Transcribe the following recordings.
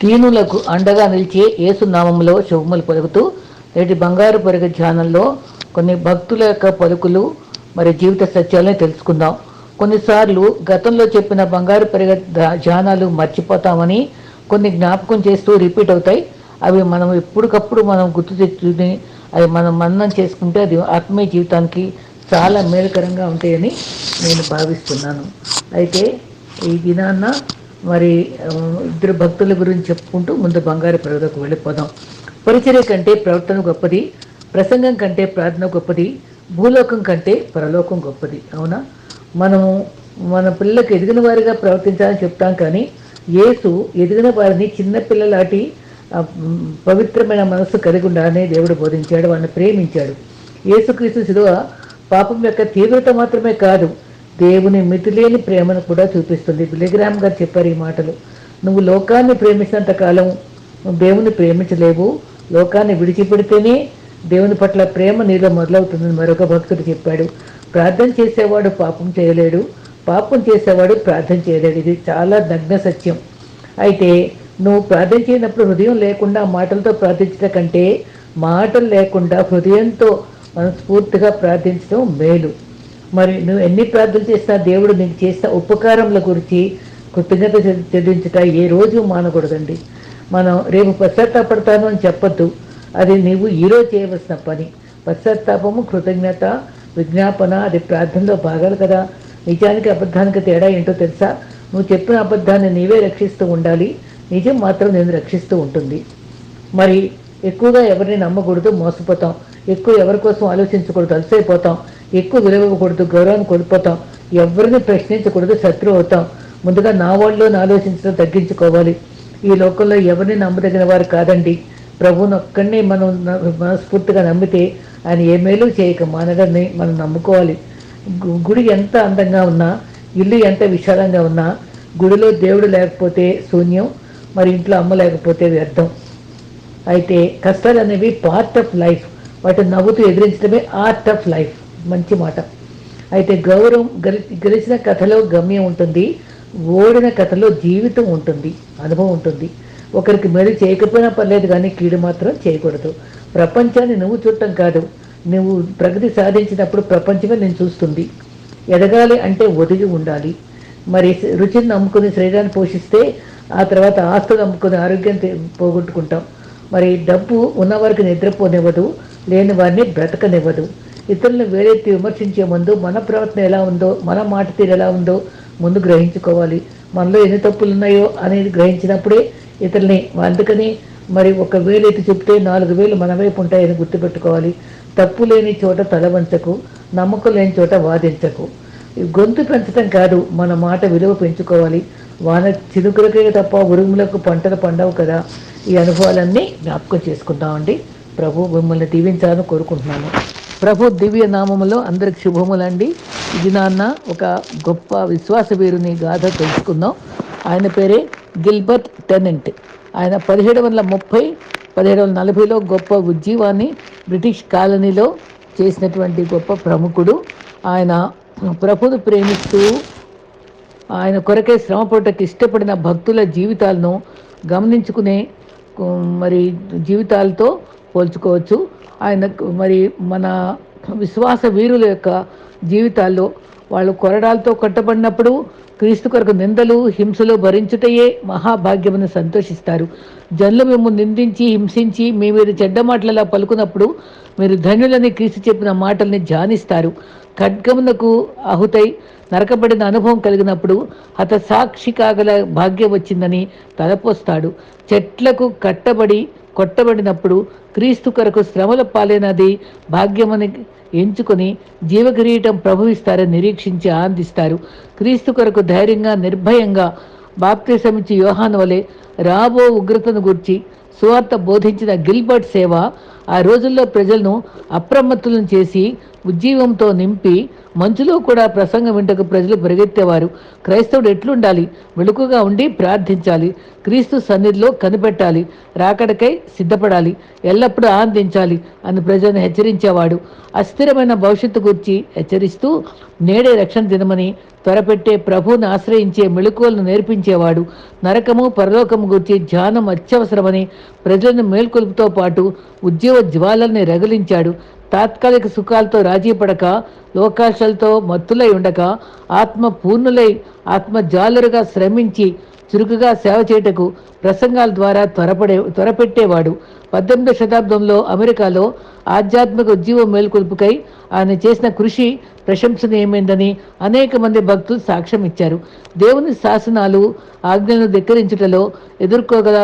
దీనులకు అండగా నిలిచే ఏసునామంలో శుభములు పలుకుతూ నేటి బంగారు పొరగ ధ్యానంలో కొన్ని భక్తుల యొక్క పలుకులు మరి జీవిత సత్యాలను తెలుసుకుందాం. కొన్నిసార్లు గతంలో చెప్పిన బంగారు పెరగ ధ్యానాలు మర్చిపోతామని కొన్ని జ్ఞాపకం చేస్తూ రిపీట్ అవుతాయి. అవి మనం ఎప్పటికప్పుడు మనం గుర్తు తెచ్చుకుని అవి మనం మన్నం చేసుకుంటే అది ఆత్మీయ జీవితానికి చాలా మేలుకరంగా ఉంటాయని నేను భావిస్తున్నాను. అయితే ఈ దినాన్న మరి ఇద్దరు భక్తుల గురించి చెప్పుకుంటూ ముందు బంగారు పర్వతకు వెళ్ళిపోదాం. పరిచర్య కంటే ప్రవర్తన గొప్పది ప్రసంగం కంటే ప్రార్థన గొప్పది భూలోకం కంటే పరలోకం గొప్పది. అవునా? మనము మన పిల్లలకు ఎదిగిన వారిగా ప్రవర్తించాలని చెప్తాం కానీ యేసు ఎదిగిన వారిని చిన్నపిల్లలాంటి పవిత్రమైన మనస్సు కలిగి ఉండాలని దేవుడు బోధించాడు వాడిని ప్రేమించాడు. యేసుక్రీస్తు శిలువ పాపం యొక్క తీవ్రత మాత్రమే కాదు దేవుని మితిలేని ప్రేమను కూడా చూపిస్తుంది. బిలిగ్రామ్ గారు చెప్పారు ఈ మాటలు. నువ్వు లోకాన్ని ప్రేమించినంత కాలం నువ్వు దేవుని ప్రేమించలేవు. లోకాన్ని విడిచిపెడితేనే దేవుని పట్ల ప్రేమ నీలో మొదలవుతుందని మరొక భక్తుడు చెప్పాడు. ప్రార్థన చేసేవాడు పాపం చేయలేడు. పాపం చేసేవాడు ప్రార్థన చేయలేడు. ఇది చాలా నగ్న సత్యం. అయితే నువ్వు ప్రార్థన చేయనప్పుడు హృదయం లేకుండా మాటలతో ప్రార్థించడం కంటే మాటలు లేకుండా హృదయంతో మనస్ఫూర్తిగా ప్రార్థించడం మేలు. మరి నువ్వు ఎన్ని ప్రార్థనలు చేసినా దేవుడు నీకు చేసిన ఉపకారముల గురించి కృతజ్ఞత చెల్లి- చెల్లించుట ఏ రోజు మానకూడదండి. మనం రేపు పశ్చాత్తాపడతాను అని చెప్పొద్దు. అది నీవు ఈరోజు చేయవలసిన పని. పశ్చాత్తాపము కృతజ్ఞత విజ్ఞాపన అది ప్రార్థనలో భాగాలు కదా. నిజానికి అబద్ధానికి తేడా ఏంటో తెలుసా? నువ్వు చెప్పిన అబద్ధాన్ని నీవే రక్షిస్తూ ఉండాలి. నిజం మాత్రం నేను రక్షిస్తూ ఉంటుంది. మరి ఎక్కువగా ఎవరిని నమ్మకూడదు మోసపోతాం. ఎక్కువ ఎవరి కోసం ఆలోచించకూడదు అలసైపోతాం. ఎక్కువ విలువకూడదు గౌరవాన్ని కోల్పోతాం. ఎవరిని ప్రశ్నించకూడదు శత్రువు అవుతాం. ముందుగా నా వాళ్ళు ఆలోచించడం తగ్గించుకోవాలి. ఈ లోకంలో ఎవరిని నమ్మదగిన వారు కాదండి. ప్రభువుని ఒక్కడిని మనం మనస్ఫూర్తిగా నమ్మితే ఆయన ఏ మేలు చేయక మానడాన్ని మనం నమ్ముకోవాలి. గు- గుడి ఎంత అందంగా ఉన్నా ఇల్లు ఎంత విశాలంగా ఉన్నా గుడిలో దేవుడు లేకపోతే శూన్యం మరి ఇంట్లో అమ్మ లేకపోతే వ్యర్థం. అయితే కష్టాలు అనేవి పార్ట్ ఆఫ్ లైఫ్ వాటిని నవ్వుతూ ఎదిరించడమే ఆర్ట్ ఆఫ్ లైఫ్ మంచి మాట. అయితే గౌరవం గెలిచిన కథలో గమ్యం ఉంటుంది ఓడిన కథలో జీవితం ఉంటుంది అనుభవం ఉంటుంది. ఒకరికి మేలు చేయకపోయినా పర్లేదు కానీ కీడు మాత్రం చేయకూడదు. ప్రపంచాన్ని నువ్వు చూడటం కాదు నువ్వు ప్రగతి సాధించినప్పుడు ప్రపంచమే నేను చూస్తుంది. ఎదగాలి అంటే ఒదిగి ఉండాలి. మరి రుచిని నమ్ముకుని శరీరాన్ని పోషిస్తే ఆ తర్వాత ఆస్తులు నమ్ముకుని ఆరోగ్యం పోగొట్టుకుంటాం. మరి డబ్బు ఉన్నవారికి నిద్రపోనివ్వదు లేని వారిని బ్రతకనివ్వదు. ఇతరులను వేరెత్తి విమర్శించే ముందు మన ప్రవర్తన ఎలా ఉందో మన మాట తీరు ఎలా ఉందో ముందు గ్రహించుకోవాలి. మనలో ఎన్ని తప్పులు ఉన్నాయో అనేది గ్రహించినప్పుడే ఇతరుల్ని అందుకని మరి ఒక వేలు ఎత్తి చెప్తే నాలుగు వేలు మన వైపు ఉంటాయని గుర్తుపెట్టుకోవాలి. తప్పు లేని చోట తల వంచకు నమ్మకం లేని చోట వాదించకు. గొంతు పెంచడం కాదు మన మాట విలువ పెంచుకోవాలి. వాన చినుకులకే తప్ప ఉరుములకు పంటలు పండవు కదా. ఈ అనుభవాలన్నీ జ్ఞాపకం చేసుకుంటామండి ప్రభు మిమ్మల్ని దీవించాలని కోరుకుంటున్నాను. ప్రభు దివ్య నామములో అందరికి శుభములండి. ఇది నాన్న ఒక గొప్ప విశ్వాస వీరుని గాథ తెలుసుకుందాం. ఆయన పేరే గిల్బర్ట్ టెనెంట్. ఆయన పదిహేడు వందల ముప్పై పదిహేడు వందల నలభైలో గొప్ప ఉజ్జీవాన్ని బ్రిటిష్ కాలనీలో చేసినటువంటి గొప్ప ప్రముఖుడు. ఆయన ప్రభును ప్రేమిస్తూ ఆయన కొరకే శ్రమపడటకు ఇష్టపడిన భక్తుల జీవితాలను గమనించుకునే మరి జీవితాలతో పోల్చుకోవచ్చు. ఆయనకు మరి మన విశ్వాస వీరుల యొక్క జీవితాల్లో వాళ్ళు కొరడాలతో కట్టబడినప్పుడు క్రీస్తు కొరకు నిందలు హింసలు భరించుటయే మహాభాగ్యమని సంతోషిస్తారు. జనులు మేము నిందించి హింసించి మీ మీరు చెడ్డ మాటలలా పలుకున్నప్పుడు మీరు ధన్యులని క్రీస్తు చెప్పిన మాటల్ని ధ్యానిస్తారు. ఖడ్గమునకు అహుతై నరకబడిన అనుభవం కలిగినప్పుడు హత సాక్షి కాగల భాగ్యం వచ్చిందని తలపోస్తాడు. చెట్లకు కట్టబడి కొట్టబడినప్పుడు క్రీస్తు కొరకు శ్రమల పాలైనది భాగ్యమని ఎంచుకొని జీవకిరీటం ప్రభువిస్తారని నిరీక్షించి ఆనందిస్తారు. క్రీస్తు కొరకు ధైర్యంగా నిర్భయంగా బాప్తిసమిచ్చి యోహాను వలె రాబో ఉగ్రతను గుర్చి సువార్త బోధించిన గిల్బర్ట్ సేవ ఆ రోజుల్లో ప్రజలను అప్రమత్తులను చేసి ఉజ్జీవంతో నింపి మంచులో కూడా ప్రసంగం వింటకు ప్రజలు పరిగెత్తేవారు. క్రైస్తవుడు ఎట్లుండాలి? వెలుగుగా ఉండి ప్రార్థించాలి. క్రీస్తు సన్నిధిలో కనిపెట్టాలి. రాకడకై సిద్ధపడాలి. ఎల్లప్పుడూ ఆనందించాలి అని ప్రజలను హెచ్చరించేవాడు. అస్థిరమైన భవిష్యత్తు గురించి హెచ్చరిస్తూ నేడే రక్షణ దినమని త్వరపెట్టే ప్రభువుని ఆశ్రయించే మెళుకువలను నేర్పించేవాడు. నరకము పరలోకము గురించి ధ్యానం అత్యవసరమని ప్రజలను మేల్కొలుపుతో పాటు ఉద్యోగ జ్వాలల్ని రగిలించాడు. తాత్కాలిక సుఖాలతో రాజీ పడక లోకాశాలతో మత్తులై ఉండక ఆత్మ పూర్ణులై ఆత్మ జాలరుగా శ్రమించి చురుకుగా సేవ చేయుటకు ప్రసంగాల ద్వారా త్వరపడే త్వరపెట్టేవాడు. పద్దెనిమిదో శతాబ్దంలో అమెరికాలో ఆధ్యాత్మిక ఉద్యమ మేల్కొల్పుకై ఆయన చేసిన కృషి ప్రశంసనీయమైందని అనేక మంది భక్తులు సాక్ష్యం ఇచ్చారు దేవుని శాసనాలు ఆజ్ఞలను ధిక్కరించుటలో ఎదుర్కోగల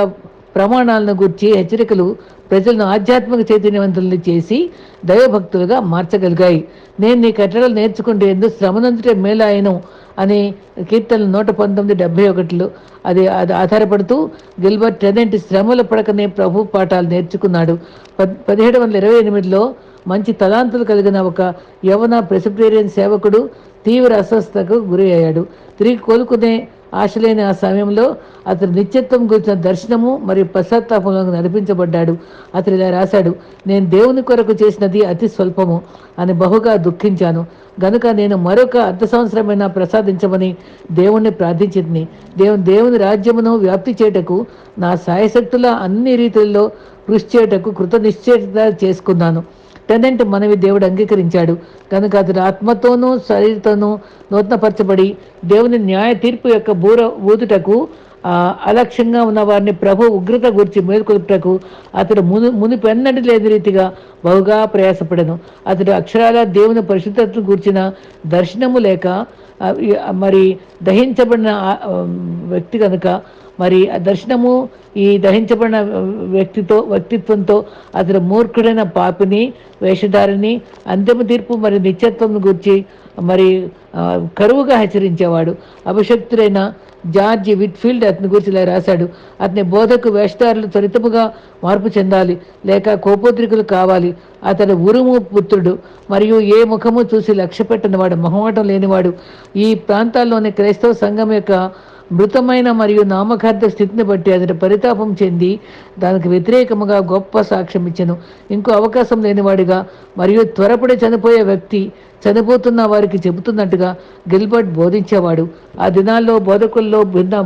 ప్రమాణాలను గుర్చి హెచ్చరికలు ప్రజలను ఆధ్యాత్మిక చైతన్యవంతుల్ని చేసి దైవభక్తులుగా మార్చగలిగాయి. నేను నీ కట్టడలు నేర్చుకుంటే ఎందుకు శ్రమనందుటే మేలాయను అని కీర్తన నూట పంతొమ్మిది డెబ్బై ఒకటిలో అది అది ఆధారపడుతూ గిల్బర్ట్ టెనెంట్ శ్రమల పడకనే ప్రభు పాఠాలు నేర్చుకున్నాడు. పద్ పదిహేడు వందల ఇరవై ఎనిమిదిలో మంచి తలాంతులు కలిగిన ఒక యవన ప్రెసిబ్రేరియన్ సేవకుడు తీవ్ర అస్వస్థతకు గురి అయ్యాడు తిరిగి కోలుకునే ఆశ లేని ఆ సమయంలో అతని నిత్యత్వం గురించిన దర్శనము మరియు పశ్చాత్తాపంలో నడిపించబడ్డాడు. అతడు ఇలా రాశాడు నేను దేవుని కొరకు చేసినది అతి స్వల్పము అని బహుగా దుఃఖించాను. గనుక నేను మరొక అర్ధ సంవత్సరమైన ప్రసాదించమని దేవుణ్ణి ప్రార్థించింది దేవుని దేవుని రాజ్యమును వ్యాప్తి చేయటకు నా సాయశక్తుల అన్ని రీతుల్లో కృషి చేయటకు కృత నిశ్చయత చేసుకున్నాను. టెనెంట్ మనవి దేవుడు అంగీకరించాడు. కనుక అతడు ఆత్మతోనూ శరీరతోనూ నూతనపరచబడి దేవుని న్యాయ తీర్పు యొక్క బూర ఊదుటకు అలక్ష్యంగా ఉన్న వారిని ప్రభు ఉగ్రత గురించి మేల్కొల్పుటకు అతడు మును మునిపెన్నటి లేని రీతిగా బహుగా ప్రయాసపడను. అతడు అక్షరాల దేవుని పరిశుద్ధతను గూర్చిన దర్శనము లేక మరి దహించబడిన వ్యక్తి కనుక మరి ఆ దర్శనము ఈ దహించబడిన వ్యక్తితో వ్యక్తిత్వంతో అతడు మూర్ఖుడైన పాపిని వేషధారిని అంతిమ తీర్పు మరి నిత్యత్వం గురించి మరి కరువుగా హెచ్చరించేవాడు. అభిషక్తుడైన జార్జి విట్ఫీల్డ్ అతని గురించి ఇలా రాశాడు. అతని బోధకు వేషధారులు త్వరితముగా మార్పు చెందాలి లేక కోపోద్రికులు కావాలి. అతడు ఉరుము పుత్రుడు మరియు ఏ ముఖము చూసి లక్ష్య పెట్టనివాడు మొహమాటం లేనివాడు. ఈ ప్రాంతాల్లోని క్రైస్తవ సంఘం యొక్క మృతమైన మరియు నామకార్థ స్థితిని బట్టి అతని పరితాపం చెంది దానికి వ్యతిరేకముగా గొప్ప సాక్ష్యం ఇచ్చెను. ఇంకో అవకాశం లేనివాడిగా మరియు త్వరపడి చనిపోయే వ్యక్తి చనిపోతున్న వారికి చెబుతున్నట్టుగా గిల్బర్ట్ బోధించేవాడు. ఆ దినాల్లో బోధకుల్లో భిన్న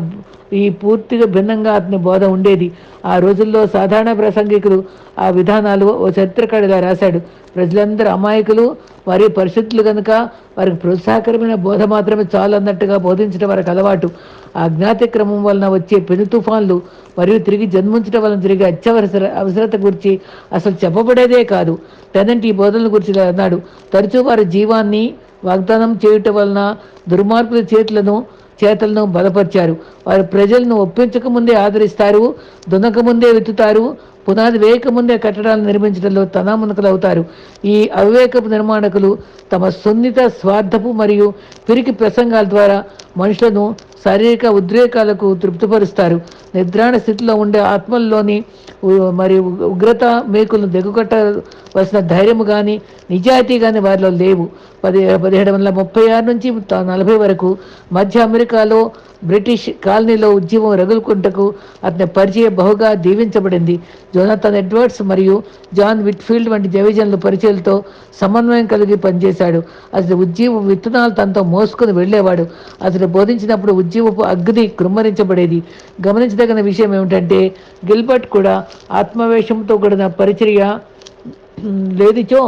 ఈ పూర్తిగా భిన్నంగా అతని బోధ ఉండేది. ఆ రోజుల్లో సాధారణ ప్రసంగికులు ఆ విధానాలు ఓ చరిత్రకారుగా రాశాడు. ప్రజలందరూ అమాయకులు వారి పరిస్థితులు కనుక వారికి ప్రోత్సాహకరమైన బోధ మాత్రమే చాలు అన్నట్టుగా బోధించడం వారికి అలవాటు. ఆ జ్ఞాతిక్రమం వలన వచ్చే పెను తుఫాన్లు మరియు తిరిగి జన్మించడం వలన తిరిగి అత్యవసర అవసరత గురించి అసలు చెప్పబడేదే కాదు. టెనెంట్ ఈ బోధనల గురించి అన్నాడు. తరచూ వారి జీవాన్ని వాగ్దానం చేయటం వలన దుర్మార్గుల చేతులను చేతలను బలపరిచారు. వారు ప్రజలను ఒప్పించకముందే ఆదరిస్తారు దునకముందే వెతుతారు పునాది వేయకముందే కట్టడాలను నిర్మించడంలో తనామునకలవుతారు ఈ అవివేకపు నిర్మాణకులు తమ సున్నిత స్వార్థపు మరియు పిరికి ప్రసంగాల ద్వారా మనుషులను శారీరక ఉద్రేకాలకు తృప్తిపరుస్తారు. నిద్రాణ స్థితిలో ఉండే ఆత్మల్లోని మరి మరియు ఉగ్రత మేకులను దిగుకట్టవలసిన ధైర్యము కానీ నిజాయితీ కానీ వారిలో లేవు. పది పదిహేడు వందల ముప్పై ఆరు నుంచి నలభై వరకు మధ్య అమెరికాలో బ్రిటిష్ కాలనీలో ఉద్యమం రగులుకుంటకు అతని పరిచయం బహుగా దీవించబడింది. జోనాథన్ ఎడ్వర్డ్స్ మరియు జాన్ విట్ఫీల్డ్ వంటి జవిజన్ల పరిచయాలతో సమన్వయం కలిగి పనిచేశాడు. అతని ఉద్యమం విత్తనాలు తనతో మోసుకుని వెళ్ళేవాడు. అతను బోధించినప్పుడు ఉద్యమపు అగ్ని కృమ్మరించబడేది. గమనించదగిన విషయం ఏమిటంటే గిల్బర్ట్ కూడా ఆత్మవేషంతో కూడిన పరిచర్య లేదిచో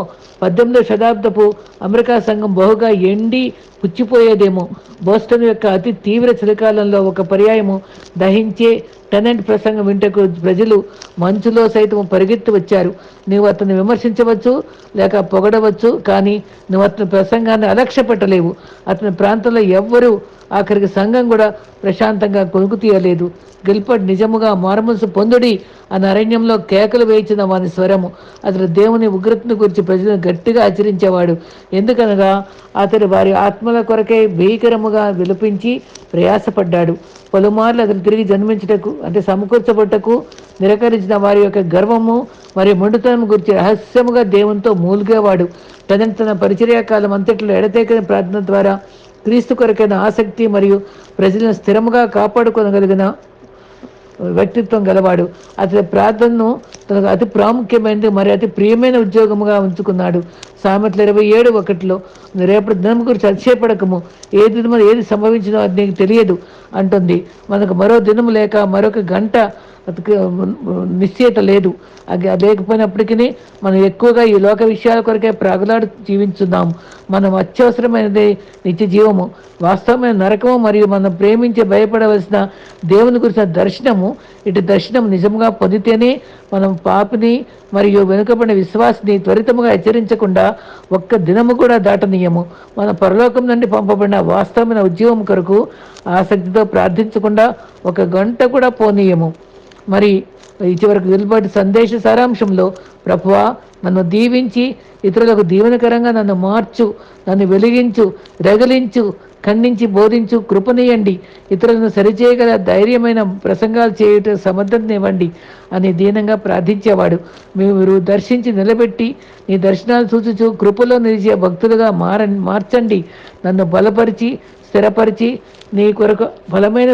పద్దెనిమిదవ శతాబ్దపు అమెరికా సంఘం బహుగా ఎండి పుచ్చిపోయేదేమో. బోస్టన్ యొక్క అతి తీవ్ర చలికాలంలో ఒక పర్యాయము దహించే టెనెంట్ ప్రసంగం వింటకు ప్రజలు మంచులో సైతం పరిగెత్తి వచ్చారు. నీవు అతన్ని విమర్శించవచ్చు లేక పొగడవచ్చు కానీ నువ్వు అతని ప్రసంగాన్ని అలక్ష్య పెట్టలేవు అతని ప్రాంతంలో ఎవ్వరూ ఆఖరికి సంఘం కూడా ప్రశాంతంగా కొనుకు తీయలేదు. గిల్పట్ నిజముగా మారుమనసు పొందుడి అని అరణ్యంలో కేకలు వేయించిన వాని స్వరము. అతడు దేవుని ఉగ్రతను గురించి ప్రజలను గట్టిగా ఆచరించేవాడు ఎందుకనగా అతడు వారి ఆత్మల కొరకే భీకరముగా విలపించి ప్రయాసపడ్డాడు. పలుమార్లు అతను తిరిగి జన్మించుటకు అంటే సమకూర్చబట్టకు నిరకరించిన వారి యొక్క గర్వము మరియు మొండుతనం గురించి రహస్యముగా దేవునితో మూలిగేవాడు. తనని తన పరిచర్య కాలం అంతట్లో ఎడతెగని ప్రార్థన ద్వారా క్రీస్తు కొరకైన ఆసక్తి మరియు ప్రజలను స్థిరముగా కాపాడుకోగలిగిన వ్యక్తిత్వం గలవాడు. అతని ప్రార్థనను తనకు అతి ప్రాముఖ్యమైనది మరి అతి ప్రియమైన ఉద్యోగముగా ఉంచుకున్నాడు. సామెతలు ఇరవై ఏడు ఒకటిలో రేపటి దినం గురించి అతిశయపడకము. ఏ దినము ఏది సంభవించినో అది నీకు తెలియదు అంటుంది. మనకు మరో దినము లేక మరొక గంట నిశ్చయత లేదు. అది లేకపోయినప్పటికీ మనం ఎక్కువగా ఈ లోక విషయాల కొరకే ప్రాగులాడు జీవించున్నాం మనం అత్యవసరమైనది నిత్య జీవము. వాస్తవమైన నరకము మరియు మనం ప్రేమించి భయపడవలసిన దేవుని గురించిన దర్శనము. ఇటు దర్శనం నిజంగా పొందితేనే మనం పాపిని మరియు వెనుకబడిన విశ్వాసిని త్వరితముగా హెచ్చరించకుండా ఒక్క దినము కూడా దాటనీయము. మన పరలోకం నుండి పంపబడిన వాస్తవమైన ఉద్యోగం కొరకు ఆసక్తితో ప్రార్థించకుండా ఒక గంట కూడా పోనీయము. మరి ఇటువరకు వెలుబడి సందేశ సారాంశంలో ప్రభువా నన్ను దీవించి ఇతరులకు దీవెనకరంగా నన్ను మార్చు నన్ను వెలిగించు రగిలించు ఖండించి బోధించు కృపనీయండి ఇతరులను సరిచేయగల ధైర్యమైన ప్రసంగాలు చేయుట సమర్థతనివ్వండి అని దీనంగా ప్రార్థించేవాడు. మీరు దర్శించి నిలబెట్టి నీ దర్శనాలు సూచుచు కృపలో నిలిచే భక్తులుగా మార మార్చండి. నన్ను బలపరిచి స్థిరపరిచి నీ కొరకు బలమైన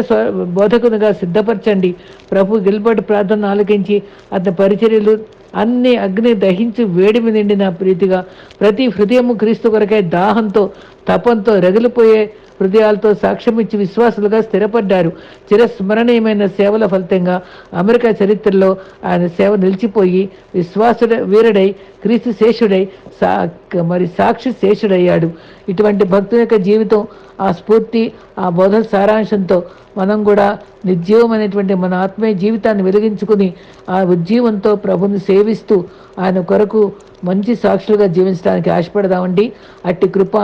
బోధకునిగా సిద్ధపరచండి. ప్రభు గిల్బర్ట్ ప్రార్థన ఆలకించి అతని పరిచర్యలు అన్ని అగ్ని దహించి వేడిమి నిండిన ప్రీతిగా ప్రతి హృదయము క్రీస్తు కొరకై దాహంతో తపంతో రగిలిపోయే హృదయాలతో సాక్ష్యం ఇచ్చి విశ్వాసులుగా స్థిరపడ్డారు. చిరస్మరణీయమైన సేవల ఫలితంగా అమెరికా చరిత్రలో ఆయన సేవ నిలిచిపోయి విశ్వాసుడ వీరుడై క్రీస్తు శేషుడై సా మరి సాక్షి శేషుడయ్యాడు. ఇటువంటి భక్తుల యొక్క జీవితం ఆ స్ఫూర్తి ఆ బోధ సారాంశంతో మనం కూడా నిర్జీవమైనటువంటి మన ఆత్మీయ జీవితాన్ని వెలిగించుకుని ఆ ఉజ్జీవంతో ప్రభుని సేవిస్తూ ఆయన కొరకు మంచి సాక్షులుగా జీవించడానికి ఆశపడదామండి. అట్టి కృప